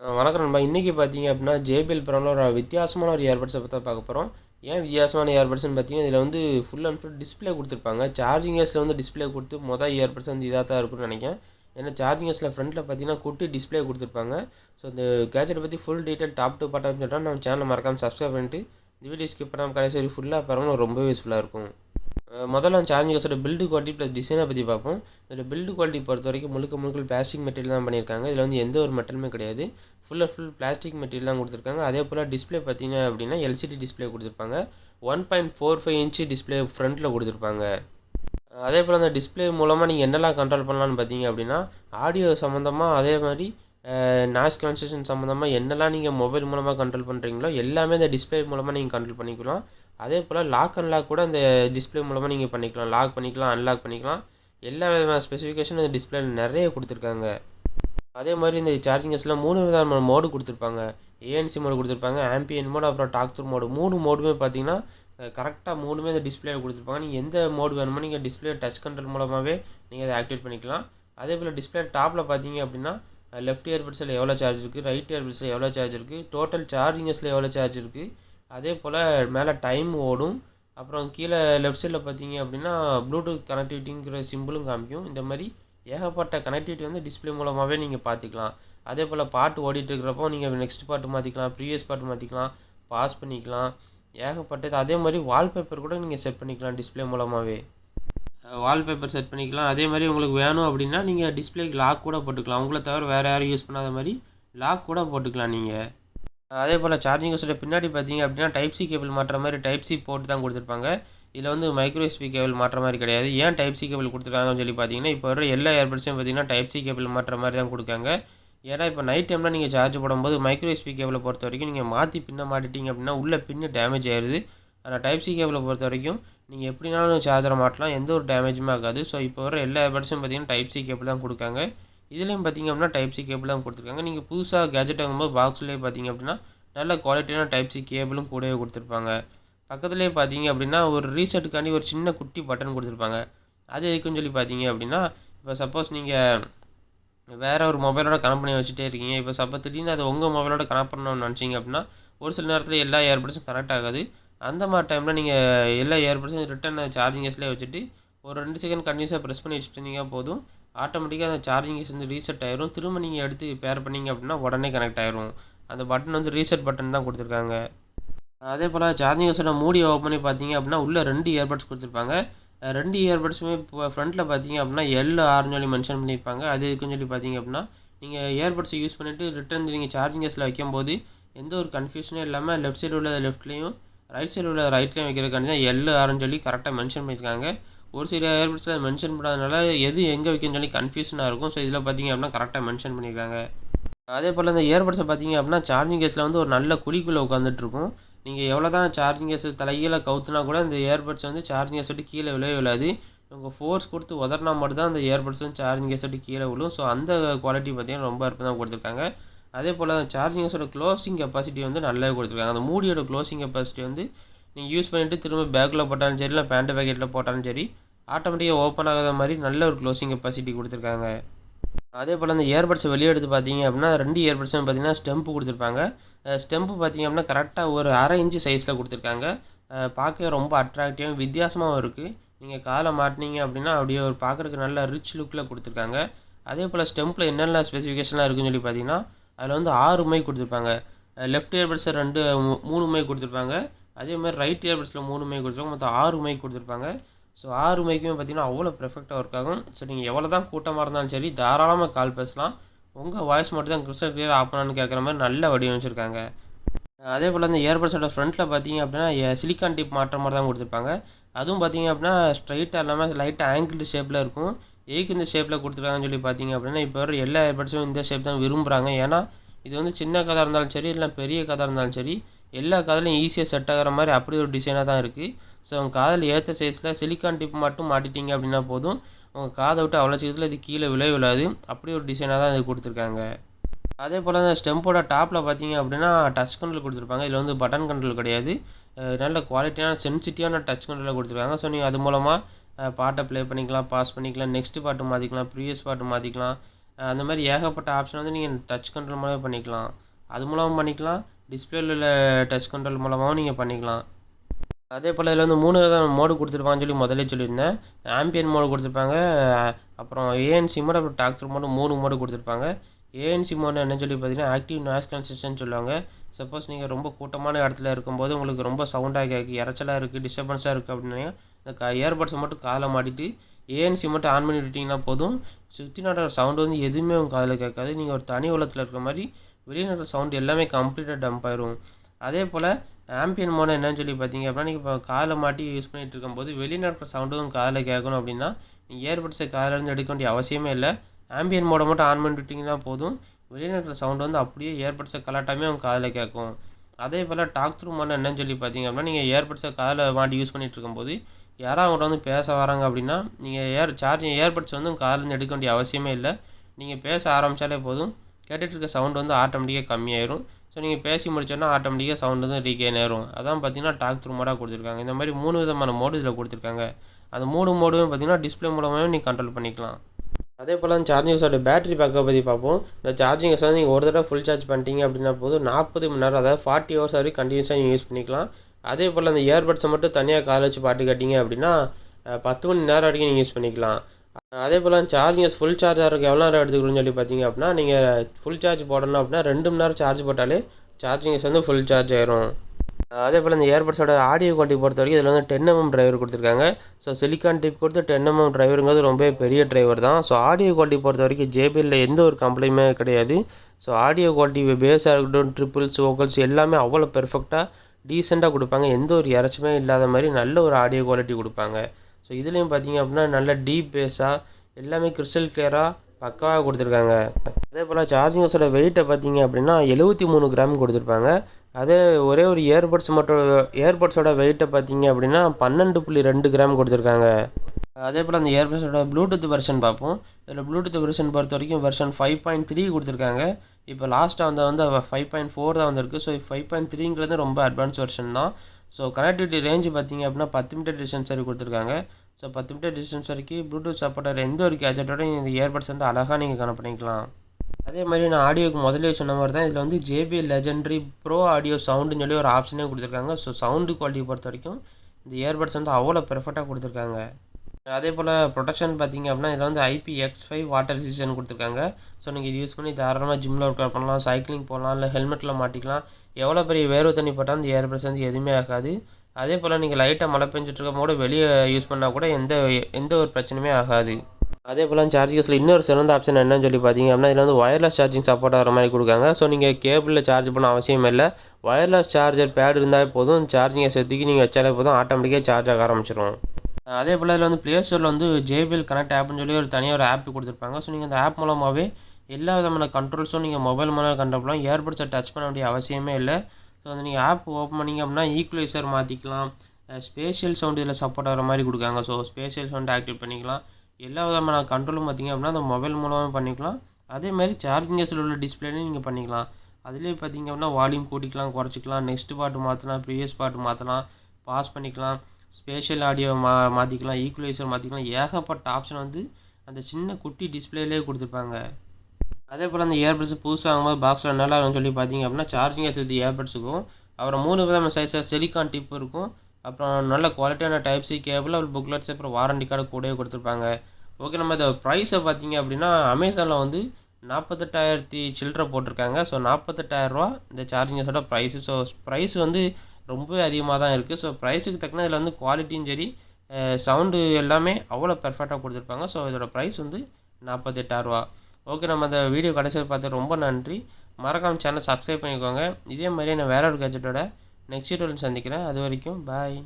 வணக்கம் நண்பா. இன்றைக்கி பார்த்தீங்க அப்படின்னா ஜேபிஎல் ப்ரோல ஒரு வித்தியாசமான ஒரு இயர்பட்ஸ பற்றி பார்க்க போகிறோம் ஏன் வித்தியாசமான இயர்பட்ஸ்ன்னு பார்த்தீங்கன்னா, இதில் வந்து ஃபுல் அண்ட் ஃபுல் டிஸ்ப்ளே கொடுத்துருப்பாங்க சார்ஜிங் கேஸ்ல வந்து டிஸ்ப்ளே கொடுத்து மொதல் இயர்பட்ஸ் வந்து இதாக தான் இருக்கும்னு நினைக்கிறேன் ஏன்னா சார்ஜிங் கேஸ்ல ஃப்ரண்ட்டில் பார்த்தீங்கன்னா, குட்டி டிஸ்ப்ளே கொடுத்துருப்பாங்க ஸோ இந்த கேட்ஜெட்ட பற்றி full detail top to bottom சொல்றேன். நம்ம சேனலை மறக்காமல் சப்ஸ்கிரைப் பண்ணிட்டு, இந்த வீடியோ ஸ்கிப் பண்ணாமல் கடைசி வரைக்கும் ஃபுல்லா ரொம்பவே யூஸ்ஃபுல்லாக இருக்கும். முதல்ல அந்த கேஸோட பில்டு குவாலிட்டி ப்ளஸ் டிசைனை பற்றி பார்ப்போம். இதோட பில்டு குவாலிட்டி பொறுத்த வரைக்கும் முழுக்க முழுக்க பிளாஸ்டிக் மெட்டீரியல் தான் பண்ணியிருக்காங்க. இதில் வந்து எந்த ஒரு மெட்டலுமே கிடையாது. Full and full plastic material தான் கொடுத்துருக்காங்க அதே போல் டிஸ்ப்ளே பார்த்தீங்க அப்படின்னா எல்சிடி டிஸ்ப்ளே குடுத்துருப்பாங்க. 1.45 இன்ச் டிஸ்ப்ளே கொடுத்துருப்பாங்க அதே போல் அந்த டிஸ்ப்ளே மூலமாக நீங்கள் என்னெல்லாம் கண்ட்ரோல் பண்ணலான்னு பார்த்தீங்க அப்படின்னா ஆடியோ சம்மந்தமாக அதே மாதிரி நாய்ஸ் கேன்சலேஷன் சம்மந்தமாக என்னெல்லாம் நீங்கள் மொபைல் மூலமாக கண்ட்ரோல் பண்ணுறீங்களோ எல்லாமே இந்த டிஸ்ப்ளே மூலமாக நீங்கள் கண்ட்ரோல் பண்ணிக்கலாம். அதே போல் லாக் அன்லாக் கூட அந்த டிஸ்ப்ளே மூலமாக நீங்கள் பண்ணிக்கலாம். லாக் பண்ணிக்கலாம், அன்லாக் பண்ணிக்கலாம். எல்லா விதமான ஸ்பெசிஃபிகேஷனும் இந்த டிஸ்பிளேயில் நிறைய கொடுத்துருக்காங்க அதே மாதிரி இந்த சார்ஜிங் கேஸ்ல 3 விதமான மோடு கொடுத்துருப்பாங்க ஏஎன்சி மோடு கொடுத்துருப்பாங்க ஆம்பியன் மோடு, அப்புறம் டாக் மோடு. மூணு மோடுமே பார்த்தீங்கன்னா, அ கரெக்ட்டா 3மே இந்த கொடுத்துருப்பாங்க நீங்கள் எந்த மோடு வேணுமோ நீங்கள் டிஸ்ப்ளே டச் கண்ட்ரோல் மூலமாகவே நீங்கள் அதை ஆக்டிவேட் பண்ணிக்கலாம். அதே போல் டிஸ்ப்ளே டாப்பில் பார்த்தீங்க அப்படின்னா லெஃப்ட் இயர்பட்ஸில் எவ்வளோ சார்ஜ் இருக்குது ரைட் இயர்பட்ஸில் எவ்வளோ சார்ஜ் இருக்குது டோட்டல் சார்ஜிங்கஸில் எவ்வளோ சார்ஜ் இருக்குது அதே போல் மேலே டைம் ஓடும். அப்புறம் கீழே லெஃப்ட் சைடில் பார்த்தீங்க அப்படின்னா ப்ளூடூத் கனெக்டிவிட்டிங்கிற சிம்பிளும் காமிக்கும். இந்த மாதிரி ஏகப்பட்ட கனெக்டிவிட்டி வந்து டிஸ்ப்ளே மூலமாகவே நீங்கள் பார்த்துக்கலாம். அதே போல் பாட்டு ஓடிட்டுருக்கிறப்போ நீங்கள் நெக்ஸ்ட் பாட்டு மாற்றிக்கலாம் ப்ரீவியஸ் பாட்டு மாற்றிக்கலாம் பாஸ் பண்ணிக்கலாம். ஏகப்பட்டது. அதே மாதிரி வால்பேப்பர் கூட நீங்கள் செட் பண்ணிக்கலாம் டிஸ்ப்ளே மூலமாகவே வால்பேப்பர் செட் பண்ணிக்கலாம். அதே மாதிரி உங்களுக்கு வேணும் அப்படின்னா நீங்கள் டிஸ்பிளேக்கு லாக் கூட போட்டுக்கலாம். உங்களை தவிர வேறு யாரும் யூஸ் பண்ணாத மாதிரி லாக் கூட போட்டுக்கலாம் நீங்கள் அதே போல் சார்ஜிங் கேஸோட பின்னாடி பார்த்தீங்க அப்படின்னா டைப் சி கேபிள் மாற்ற மாதிரி டைப் சி போட்டு தான் கொடுத்துருப்பாங்க இதில் வந்து மைக்ரோ யூஎஸ்பி கேபிள் மாற்ற மாதிரி கிடையாது. ஏன் டைப் சி கேபிள் கொடுத்துருக்காங்கன்னு சொல்லி பார்த்தீங்கன்னா, இப்போ வர எல்லா ஏர்பட்ஸையும் பார்த்தீங்கன்னா, டைப் சி கேபிள் மாற்ற மாதிரி தான் கொடுக்காங்க ஏன்னா இப்போ நைட் டைமில் நீங்கள் சார்ஜ் போடும்போது மைக்ரோ கேபிளை பொறுத்த வரைக்கும் நீங்கள் மாற்றி பின்ன மாட்டிட்டீங்க அப்படின்னா உள்ள பின்னு டேமேஜ் ஆயிடுது ஆனால் டைப் சி பொறுத்த வரைக்கும் நீங்கள் எப்படினாலும் சார்ஜரை மாட்டலாம். எந்த ஒரு டேமேஜுமே ஆகாது. ஸோ இப்போ வர எல்லா ஏர்பட்ஸும் பார்த்தீங்கன்னா, டைப் சி கேபிள் தான் கொடுக்காங்க இதுலேயும் பார்த்தீங்க அப்படின்னா டைப் சி கேபிள் தான் கொடுத்துருக்காங்க நீங்கள் புதுசாக கேஜெட் வாங்கும்போது பாக்ஸ்லேயே பார்த்தீங்க அப்படின்னா நல்ல குவாலிட்டியான டைப் சி கேபிளும் கூடவே கொடுத்துருப்பாங்க பக்கத்துலேயே பார்த்தீங்க அப்படின்னா ஒரு ரீசெட்டுக்காண்டி ஒரு சின்ன குட்டி பட்டன் கொடுத்துருப்பாங்க அது எதுக்குன்னு சொல்லி பார்த்தீங்க அப்படின்னா இப்போ சப்போஸ் நீங்கள் வேற ஒரு மொபைலோட கனெக்ட் பண்ணி வச்சுட்டே இருக்கீங்க. இப்போ சப்போஸ் திடீர்னு அதை உங்கள் மொபைலோட கனெக்ட் பண்ணணும்னு நினச்சிங்க அப்படின்னா ஒரு சில நேரத்தில் எல்லா ஏர்பட்ஸும் கனெக்ட் ஆகாது. அந்த மாதிரி டைமில் நீங்கள் எல்லா ஏர்பட்ஸும் ரிட்டன் சார்ஜிங்கஸ்லேயே வச்சுட்டு, ஒரு ரெண்டு செகண்ட் கண்டினியூஸாக ப்ரெஸ் பண்ணி வச்சுட்டு இருந்தீங்க போதும். ஆட்டோமேட்டிக்காக அந்த சார்ஜிங் வந்து ரீசெட் ஆயிரும். திரும்ப நீங்கள் எடுத்து பேர் பண்ணீங்க அப்படின்னா உடனே கனெக்ட் ஆயிரும். அந்த பட்டன் வந்து ரீசெட் பட்டன் தான் கொடுத்துருக்காங்க அதே போல் சார்ஜிங் கேஸோட மூடி ஓப்பன் பண்ணி பார்த்தீங்க அப்படின்னா உள்ளே ரெண்டு இயர்பட்ஸ் கொடுத்துருப்பாங்க ரெண்டு இயர்பட்ஸுமே இப்போ ஃப்ரண்ட்டில் பார்த்தீங்க அப்படின்னா எல்லோ ஆறுன்னு சொல்லி மென்ஷன் பண்ணியிருப்பாங்க. அது எதுக்குன்னு சொல்லி பார்த்தீங்க அப்படின்னா நீங்கள் இயர்பட்ஸை யூஸ் பண்ணிட்டு ரிட்டர்ன் நீங்கள் சார்ஜிங் கேஸில் வைக்கும்போது, எந்த ஒரு கன்ஃப்யூஷனும் இல்லாமல் லெஃப்ட் சைடு உள்ளது லெஃப்ட்லேயும் ரைட் சைடு உள்ள ரைட்லேயும் வைக்கிறதுக்காண்டி தான் எல்.ஆர்ன்னு சொல்லி கரெக்டாக மென்ஷன் பண்ணியிருக்காங்க. ஒரு சில ஏர்பட்ஸில் மென்ஷன் பண்ணாதனால எது எங்கே வைக்கணும்னு சொல்லி கன்ஃபியூஷனாக இருக்கும். ஸோ இதில் பார்த்தீங்க அப்படின்னா கரெக்டாக மென்ஷன் பண்ணியிருக்காங்க. அதேபோல இந்த ஏர்பட்ஸை பார்த்தீங்க அப்படின்னா சார்ஜிங் கேஸில் வந்து ஒரு நல்ல குழிக்குள்ளே உட்காந்துட்ருக்கும் இருக்கும். எவ்வளோ தான் சார்ஜிங் கேஸ் தலைகீழே கவுத்துனா கூட இந்த ஏர்பட்ஸ் வந்து சார்ஜிங் கேஸ் விட்டு கீழே விழவே விழாது. உங்கள் ஃபோர்ஸ் கொடுத்து உதறினா மட்டும் தான் அந்த ஏர்பட்ஸ் வந்து சார்ஜிங் கேஸ் விட்டு கீழே விழும். ஸோ அந்த குவாலிட்டி பார்த்தீங்கன்னா, ரொம்ப அற்புதமாக கொடுத்துருக்காங்க அதே போல் சார்ஜிங் கேஸோட க்ளோசிங் கெப்பாசிட்டி வந்து நல்லாவே கொடுத்துருக்காங்க அந்த மூடியோட க்ளோசிங் கெப்பாசிட்டி வந்து நீங்கள் யூஸ் பண்ணிவிட்டு திரும்ப பேக்கில் போட்டாலும் சரி, இல்லை பேண்ட் பேக்கெட்டில் போட்டாலும் சரி, ஆட்டோமேட்டிக்காக ஓப்பன் ஆகாத மாதிரி நல்ல ஒரு க்ளோசிங் கெப்பாசிட்டி கொடுத்துருக்காங்க. அதே போல் அந்த இயர்பட்ஸை வெளிய எடுத்து பார்த்தீங்க அப்படின்னா ரெண்டு இயர்பட்ஸும் பார்த்தீங்கன்னா, ஸ்டெம்ப் கொடுத்துருப்பாங்க. ஸ்டெம்ப்பு பார்த்தீங்க அப்படின்னா கரெக்டாக ஒரு 1/2 இன்ச் சைஸ்ல குடுத்துருக்காங்க. அ பார்க்கவே ரொம்ப அட்ராக்டிவாக வித்தியாசமாகவும் இருக்குது நீங்கள் காலை மாட்டுனீங்க அப்படின்னா அப்படியே ஒரு பார்க்கறதுக்கு நல்ல ரிச் லுக்கில் கொடுத்துருக்காங்க. அதே போல் ஸ்டெம்பில் என்னென்ன ஸ்பெசிஃபிகேஷன்லாம் இருக்குன்னு சொல்லி பார்த்தீங்கன்னா, அதில் வந்து ஆறு மை கொடுத்துருப்பாங்க. லெஃப்ட் இயர்பட்ஸை ரெண்டு மூணு மை கொடுத்துருப்பாங்க. அதே மாதிரி ரைட் இயர்பட்ஸ்ல 3 மைக் குடுத்துருப்பாங்க. மொத்தம் ஆறு மைக் கொடுத்துருப்பாங்க ஸோ ஆறு மைக்குமே பார்த்தீங்கன்னா, அவ்வளோ பெர்ஃபெக்டாக ஒர்க் ஆகும். ஸோ நீங்கள் எவ்வளோ தான் கூட்டமாக இருந்தாலும் சரி, தாராளமாக கால் பேசலாம். உங்கள் வாய்ஸ் மட்டும் தான் கிறிஸ்டல் கிளியர் ஆஃப் கேட்குற மாதிரி நல்லா வடிவமைச்சிருக்காங்க. அதேபோல அந்த இயர்பட்ஸோட ஃப்ரண்ட்டில் பார்த்தீங்க அப்படின்னா சிலிக்கான் டிப் மாற்ற மாதிரி தான் கொடுத்துருப்பாங்க அதுவும் பார்த்தீங்க அப்படின்னா ஸ்ட்ரைட்டாக இல்லாமல் லைட்டாக ஆங்கிள் ஷேப்பில் இருக்கும். ஏக்கு இந்த ஷேப்பில் கொடுத்துருக்காங்கன்னு சொல்லி பார்த்தீங்க அப்படின்னா இப்போ வர எல்லா இயர்பட்ஸும் இந்த ஷேப் தான் விரும்புகிறாங்க ஏன்னா, இது வந்து சின்ன கதாக இருந்தாலும் சரி, இல்லை பெரிய கதாக இருந்தாலும் சரி, எல்லா காதலையும் ஈஸியாக செட் ஆகிற மாதிரி அப்படி ஒரு டிசைனாக தான் இருக்குது ஸோ உங்கள் காதில் ஏற்ற சைஸில் சிலிக்கான் டிப் மட்டும் மாட்டிட்டீங்க அப்படின்னா போதும். உங்கள் காதை விட்டு அவ்வளோ சீக்கிரத்தில் இது கீழே விழவே விழாது. அப்படி ஒரு டிசைனாக தான் இது அதே போல் தான் ஸ்டெம்போட டாப்பில் பார்த்தீங்க அப்படின்னா டச் கண்ட்ரோல் கொடுத்துருப்பாங்க. இதில் வந்து பட்டன் கண்ட்ரோல் கிடையாது. நல்ல குவாலிட்டியான சென்சிட்டிவான டச் கண்ட்ரோலில் கொடுத்துருக்காங்க. ஸோ நீங்கள் அது மூலமாக பாட்டை ப்ளே பண்ணிக்கலாம், பாஸ் பண்ணிக்கலாம், நெக்ஸ்ட் பாட்டு மாற்றிக்கலாம் ப்ரீவியஸ் பாட்டு மாற்றிக்கலாம் அந்த மாதிரி ஏகப்பட்ட ஆப்ஷன் வந்து நீங்கள் டச் கண்ட்ரோல் மூலமே பண்ணிக்கலாம். அது மூலமாக பண்ணிக்கலாம். டிஸ்பிளேல உள்ள டச் கண்ட்ரோல் மூலமாகவும் நீங்கள் பண்ணிக்கலாம். அதே போல் இதில் வந்து மூணு விதம் மோடு கொடுத்துருப்பாங்கன்னு சொல்லி முதலே சொல்லியிருந்தேன். ஆம்பியன் மோடு கொடுத்துருப்பாங்க அப்புறம் ஏஎன்சி மோடு அப்புறம் டாக்டர் மோடு மூணு மோடு கொடுத்துருப்பாங்க. ஏஎன்சி மோடு என்ன சொல்லி பார்த்தீங்கன்னா ஆக்டிவ் நாய்ஸ் கன்சிஸ்டன் சொல்லுவாங்க. சப்போஸ் நீங்கள் ரொம்ப கூட்டமான இடத்துல இருக்கும்போது உங்களுக்கு ரொம்ப சவுண்டாக கேட்கு இறச்சலாக இருக்குது டிஸ்டர்பன்ஸாக இருக்குது அப்படின்னா இந்த க இயர்பட்ஸை மட்டும் காலை மாட்டிட்டு ஏஎன்சி மட்டும் ஆன் பண்ணி விட்டிங்கன்னா போதும். சுற்றி நடக்கிற சவுண்டு வந்து எதுவுமே உங்கள் காதில் கேட்காது. நீங்கள் ஒரு தனி உலகத்தில் இருக்கிற மாதிரி வெளிநாட்டு சவுண்டு எல்லாமே கம்ப்ளீட்டாக டம்ப் ஆயிரும். அதே போல் ஆம்பியன் மோனை என்னன்னு சொல்லி பார்த்தீங்க அப்படின்னா நீங்கள் இப்போ காதில் மாட்டி யூஸ் பண்ணிகிட்டு இருக்கும்போது வெளிநாட்டு சவுண்டும் காதில் கேட்கணும் அப்படின்னா நீங்கள் ஏர்பட்ஸை காதிலேருந்து எடுக்க வேண்டிய அவசியமே இல்லை. ஆம்பியன் மோடை மட்டும் ஆன் பண்ணி விட்டிங்கன்னா போதும். வெளிநாட்டு சவுண்டு வந்து அப்படியே ஏர்பட்ஸை கலாட்டாமே உங்கள் காதில் கேட்கும். அதே போல் டாக் த்ரூ மோட் என்னன்னு சொல்லி பார்த்தீங்க அப்படின்னா நீங்கள் ஏர்பட்ஸை காதில் மாட்டி யூஸ் பண்ணிகிட்டு இருக்கும்போது யாராவது அவங்கள்ட்ட வந்து பேச வராங்க அப்படின்னா நீங்கள் ஏர் சார்ஜிங் ஏர்பட்ஸ் வந்து காதிலேருந்து எடுக்க வேண்டிய அவசியமே இல்லை. நீங்கள் பேச ஆரம்பித்தாலே போதும். கேட்டுட்டு இருக்க சவுண்ட் வந்து ஆட்டோமேட்டிக்காக கம்மியாயிரும். ஸோ நீங்கள் பேசி முடிச்சோன்னா ஆட்டோமேட்டிக்காக சவுண்ட் வந்து ரீகெயின் ஆயிரும். அதான் பார்த்தீங்கன்னா டாக் த்ரூ மோடாக கொடுத்துருக்காங்க. இந்த மாதிரி மூணு விதமான மோடு இதில் கொடுத்துருக்காங்க. அந்த மூணு மோடுமே பார்த்தீங்கன்னா டிஸ்பிளே மூலமாகவே நீங்கள் கண்ட்ரோல் பண்ணிக்கலாம். அதே போல் அந்த சார்ஜிங்ஸோட பேட்டரி பேக்கப் பற்றி பார்ப்போம். இந்த சார்ஜிங்ஸ் வந்து நீங்கள் ஒரு தடவை ஃபுல் சார்ஜ் பண்ணிட்டீங்க அப்படின்னா போதும். நாற்பது மணி நேரம் அதாவது ஃபார்ட்டி ஹவர்ஸ் வரைக்கும் கண்டினியூஸாக நீங்கள் யூஸ் பண்ணிக்கலாம். அதே போல் அந்த இயர்பட்ஸை மட்டும் தனியாக காதில் வச்சு பாட்டு கட்டிங்க அப்படின்னா பத்து மணி நேரம் வரைக்கும் நீங்கள் யூஸ் பண்ணிக்கலாம். அதே போல் சார்ஜிங்ஸ் ஃபுல் சார்ஜ் ஆகிறதுக்கு எவ்வளோ நேரம் எடுத்துக்கணும்னு சொல்லி பார்த்தீங்க அப்படின்னா நீங்கள் ஃபுல் சார்ஜ் போடணும் அப்படின்னா ரெண்டு மணி நேரம் சார்ஜ் போட்டாலே சார்ஜிங்ஸ் வந்து ஃபுல் சார்ஜ் ஆயிரும். அதே போல் இந்த ஏர்பட்ஸோட ஆடியோ குவாலிட்டி பொறுத்த வரைக்கும் இதில் வந்து டென் எம்எம் டிரைவர் கொடுத்துருக்காங்க. ஸோ சிலிக்கான் டிப் கொடுத்து டென் எம்எம் டிரைவருங்கிறது ரொம்ப பெரிய டிரைவர் தான். ஸோ ஆடியோ குவாலிட்டி பொறுத்த வரைக்கும் ஜேபிஎல்ல எந்த ஒரு கம்ப்ளைண்ட்டுமே கிடையாது. ஸோ ஆடியோ குவாலிட்டி பேஸாக இருக்கட்டும் ட்ரிப்பிள்ஸ் ஓக்கல்ஸ் எல்லாமே அவ்வளோ பெர்ஃபெக்டாக டீசெண்டாக கொடுப்பாங்க. எந்த ஒரு இறச்சுமே இல்லாத மாதிரி நல்ல ஒரு ஆடியோ குவாலிட்டி கொடுப்பாங்க. ஸோ இதுலேயும் பார்த்தீங்க அப்படின்னா நல்ல டீப் பேஸாக எல்லாமே கிறிஸ்டல் கிளியராக பக்காவாக கொடுத்துருக்காங்க. அதே போல் சார்ஜிங்ஸோட வெயிட்டை பார்த்தீங்க அப்படின்னா எழுபத்தி மூணு கிராம் கொடுத்துருப்பாங்க. அதே ஒரே ஒரு இயர்பட்ஸ் மட்டும் இயர்பட்ஸோட வெயிட்டை பார்த்தீங்க அப்படின்னா பன்னெண்டு புள்ளி ரெண்டு கிராம் கொடுத்துருக்காங்க. அதே போல் அந்த இயர்பட்ஸோட ப்ளூடூத் வெர்ஷன் பார்ப்போம் இதில் ப்ளூடூத் வெர்ஷன் பொறுத்த வரைக்கும் வெர்ஷன் ஃபைவ் பாயிண்ட் த்ரீ கொடுத்துருக்காங்க. இப்போ லாஸ்ட்டாக வந்து வந்து ஃபைவ் பாயிண்ட் ஃபோர் தான் வந்திருக்கு. ஸோ ஃபைவ் பாயிண்ட் த்ரீங்கிறது ரொம்ப அட்வான்ஸ் வெர்ஷன் தான். ஸோ கனெக்டிவிட்டி ரேஞ்சு பார்த்தீங்க அப்படின்னா பத்து மீட்டர் டிஸ்டன்ஸ் வரை கொடுத்துருக்காங்க. ஸோ பத்து மீட்டர் டிஸ்டன்ஸ் வரைக்கும் ப்ளூடூத் சப்போர்ட்டர் எந்த ஒரு கேஜெட்டோட இந்த இயர்பட்ஸ் வந்து அழகாக நீங்கள் கனெக்ட் பண்ணிக்கலாம். அதே மாதிரி நான் ஆடியோக்கு முதலே சொன்ன மாதிரி தான் இதில் வந்து ஜேபிஎல் லெஜெண்டரி ப்ரோ ஆடியோ சவுண்டுன்னு சொல்லி ஒரு ஆப்ஷனே கொடுத்துருக்காங்க. ஸோ சவுண்டு குவாலிட்டி பொறுத்த வரைக்கும் இந்த இயர்பட்ஸ் வந்து அவ்வளோ பெர்ஃபெக்டாக கொடுத்துருக்காங்க. அதே போல் ப்ரொடெக்ஷன் பார்த்தீங்க அப்படின்னா இதில் வந்து IP X five water resistance கொடுத்துருக்காங்க. ஸோ நீங்கள் இது யூஸ் பண்ணி தாராளமாக ஜிம்மில் ஒர்க் அவுட் பண்ணலாம் சைக்கிளிங் போகலாம் இல்லை ஹெல்மெட்டில் மாட்டிக்கலாம். எவ்வளோ பெரிய வேர்வை தண்ணி போட்டால் இந்த இயர்பட்ஸ் வந்து எதுவுமே ஆகாது. அதே போல் நீங்கள் லைட்டாக மழை பெஞ்சிட்டு போது வெளியே யூஸ் பண்ணால் கூட எந்த எந்த ஒரு பிரச்சனையுமே ஆகாது. அதே போல் சார்ஜிங்ஸில் இன்னொரு சிறந்த ஆப்ஷன் என்னன்னு சொல்லி பார்த்தீங்க அப்படின்னா இதில் வந்து ஒயர்லெஸ் சார்ஜிங் சப்போர்ட் ஆகிற மாதிரி கொடுக்காங்க ஸோ நீங்கள் கேபிளில் சார்ஜ் பண்ண அவசியம் இல்லை. ஒயர்லெஸ் சார்ஜர் பேட் இருந்தாலே போதும். சார்ஜிங்கை சேர்த்துக்கு நீங்கள் வச்சாலே போதும். ஆட்டோமேட்டிக்காக சார்ஜ் ஆக ஆரம்பிச்சிடும் அதே போல் இதில் வந்து ப்ளே ஸ்டோரில் வந்து ஜேபிஎல் கனெக்ட் ஆப்னு சொல்லி ஒரு தனியாக ஒரு ஆப் கொடுத்துருப்பாங்க. ஸோ நீங்கள் அந்த ஆப் மூலமாகவே எல்லா விதமான கண்ட்ரோல்ஸும் நீங்கள் மொபைல் மூலம் கண்ட்ரோல் பண்ணலாம் டச் பண்ண வேண்டிய அவசியமே இல்லை. ஸோ வந்து நீங்கள் ஆப் ஓப்பன் பண்ணிங்க அப்படின்னா ஈக்குவலைசர் மாற்றிக்கலாம் ஸ்பேஷியல் சவுண்ட் இதில் சப்போர்ட் ஆகிற மாதிரி கொடுக்காங்க. ஸோ ஸ்பேஷியல் சவுண்ட் ஆக்டிவேட் பண்ணிக்கலாம். எல்லா விதமான கண்ட்ரோலும் பார்த்திங்க அப்படின்னா அந்த மொபைல் மூலமாக பண்ணிக்கலாம். அதே மாதிரி சார்ஜிங்கஸில் உள்ள டிஸ்பிளேலையும் நீங்கள் பண்ணிக்கலாம். அதுலேயே பார்த்திங்க அப்படின்னா வால்யூம் கூட்டிக்கலாம் குறைச்சிக்கலாம். நெக்ஸ்ட் பாட்டு மாற்றலாம் ப்ரீவியஸ் பாட்டு மாற்றலாம் பாஸ் பண்ணிக்கலாம். ஸ்பேஷியல் ஆடியோ மா மாற்றிக்கலாம் ஈக்குவலைசர் மாற்றிக்கலாம் ஏகப்பட்ட ஆப்ஷன் வந்து அந்த சின்ன குட்டி டிஸ்பிளேலேயே கொடுத்துருப்பாங்க. அதே போல் அந்த இயர்பட்ஸ் புதுசாக வாங்கும்போது பாக்ஸில் நல்லா இருக்கும்னு சொல்லி பார்த்தீங்க அப்படின்னா சார்ஜிங் வச்சு இயர்பட்ஸுக்கும் அப்புறம் மூணு விதமான சைஸாக செலிகான் டிப் இருக்கும். அப்புறம் நல்ல குவாலிட்டியான டைப் சி கேபிள் அப்புறம் புக்லெட்ஸ் அப்புறம் வாரண்டி கார்டு கூடவே கொடுத்துருப்பாங்க. ஓகே நம்ம இந்த ப்ரைஸை பார்த்தீங்க அப்படின்னா அமேசானில் வந்து நாற்பத்தெட்டாயிரத்தி சில்லற போட்டிருக்காங்க. ஸோ நாற்பத்தெட்டாயிரரூவா இந்த சார்ஜிங்கஸோட ப்ரைஸு ஸோ ப்ரைஸ் வந்து ரொம்பவே அதிகமாக தான் இருக்குது ஸோ ப்ரைஸுக்கு தக்கன இதில் வந்து குவாலிட்டியும் சரி சவுண்டு எல்லாமே அவ்வளோ பெர்ஃபெக்டாக கொடுத்துருப்பாங்க. ஸோ இதோட ப்ரைஸ் வந்து நாற்பத்தெட்டாயிரரூவா ஓகே நம்ம அந்த வீடியோ கடைசியில் பார்த்து ரொம்ப நன்றி. மறக்காம சேனல் சப்ஸ்கிரைப் பண்ணிக்கோங்க. இதே மாதிரியே நான் வேற ஒரு கேஜெட்டோட நெக்ஸ்ட் வீடியோவில் சந்திக்கிறேன். அது வரைக்கும் பாய்